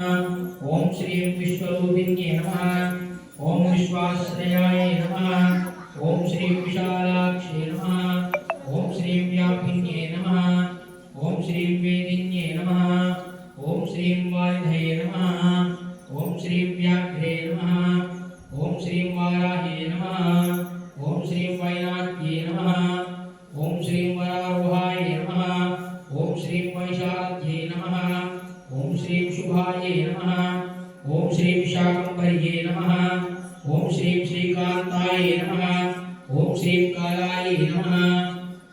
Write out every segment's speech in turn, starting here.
ఓం శ్రీం విశ్వరూపిణ్యే నమః. ఓం విశ్వాశ్రయాయ నమః. ఓం శ్రీం విశాలాక్షి నమః. ఓం శ్రీం వ్యాపిన్యే నమః. ఓం శ్రీం వేదిన్యే నమః. ఓం శ్రీం వాయుధయే నమః. ఓం శ్రీం వ్యాఘ్రే నమః. ఓం శ్రీం వారాహే నమః. ఓం శ్రీం వైనాట్యే నమః. ఓం శ్రీం ఓం శ్రీం శుభాయే నమః ఓం శ్రీం శాకంబర్యే నమః ఓం శ్రీం శ్రీకాంతాయ నమః ఓం శ్రీం కాలాయ నమః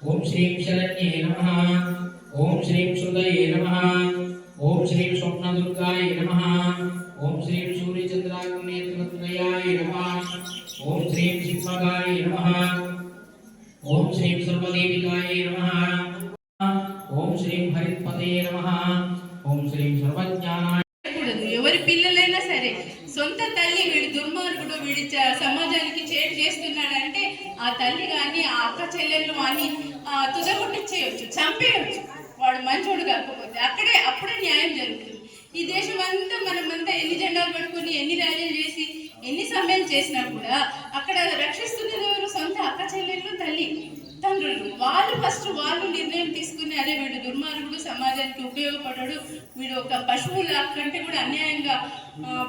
ఓం శ్రీం శరణ్యే నమః ఓం శ్రీం సుదయే నమః ఓం శ్రీం స్వప్నదుర్గాయ నమః ఓం శ్రీం సూర్యచంద్రాగ్నేత్రత్రయాయ నమః ఓం శ్రీం సింహగాయ నమః ఓం శ్రీం సర్వదేవికాయ నమః ఓం శ్రీం హరిపతే ఎవరి పిల్లలైనా సరే సొంత తల్లి వీడి దుర్మార్గుడు వీడి సమాజానికి చేటు చేస్తున్నాడంటే ఆ తల్లి కానీ ఆ అక్క చెల్లెళ్ళు కానీ తుదగొట్టించేయచ్చు చంపేయచ్చు. వాడు మంచోడు కాకపోతే అక్కడే అప్పుడే న్యాయం జరుగుతుంది. ఈ దేశం అంతా మనమంతా ఎన్ని జెండాలు పట్టుకుని ఎన్ని ర్యాలీలు చేసి ఎన్ని సమయం చేసినా కూడా అక్కడ రక్షిస్తున్నది ఎవరు? సొంత అక్క చెల్లెళ్ళు తల్లి తండ్రులు. వాళ్ళు ఫస్ట్ వాళ్ళు నిర్ణయం తీసుకుని అదే వీడు దుర్మార్గుడు సమాజానికి ఉపయోగపడడు. వీడు ఒక పశువుల కంటే కూడా అన్యాయంగా ఆ,